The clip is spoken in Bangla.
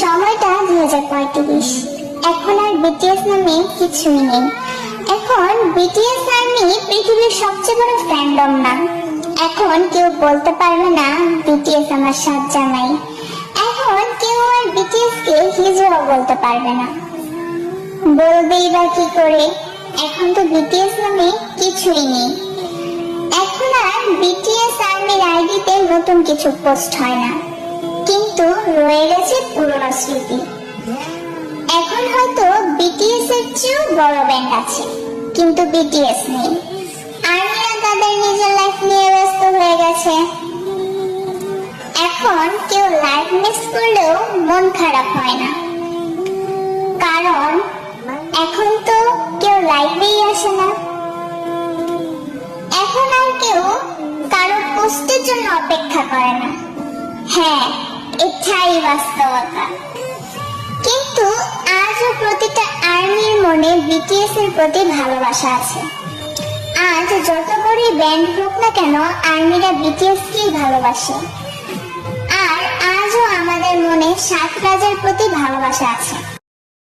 সময়টা দুই হাজার পঁয়ত্রিশ। এখন আর বিটিএস নামে কিছুই নেই। এখন বিটিএস আর্মি পৃথিবীর সবচেয়ে বড় ফ্যান্ডম না। এখন কেউ বলতে পারবে না বিটিএস আমার সাত জামাই এখন কেউ আর বিটিএস কে হিজড়া বলতে পারবে না। বলবেই বা কি করে? এখন তো বিটিএস নামে কিছুই নেই। এখন আর বিটিএস আর্মির আইডিতে নতুন কিছু পোস্ট হয় না। কিন্তু রয়ে গেছে পুরনো স্মৃতি। এখন হয়তো বিটিএস এর চেয়েও বড় ব্যান্ড আছে, কিন্তু বিটিএস নেই। আর্মিরা তাদের নিজের লাইফ নিয়ে ব্যস্ত হয়ে গেছে। এখন কেউ লাইফ মিস করলেও মন খারাপ হয় না। কারণ এখন তো কেউ লাইভেই আসে না। এখন আর কেউ কারও পোস্টের জন্য অপেক্ষা করে না। হ্যাঁ এটাই বাস্তবতা। কিন্তু আজও প্রতিটা আর্মির মনে বিটিএস এর প্রতি ভালোবাসা আছে। আজ যত বড়ই ব্যান্ড হোক না কেন, আর্মিরা বিটিএস কেই ভালোবাসে। আর আজও আমাদের মনে সাত রাজার প্রতি ভালোবাসা আছে।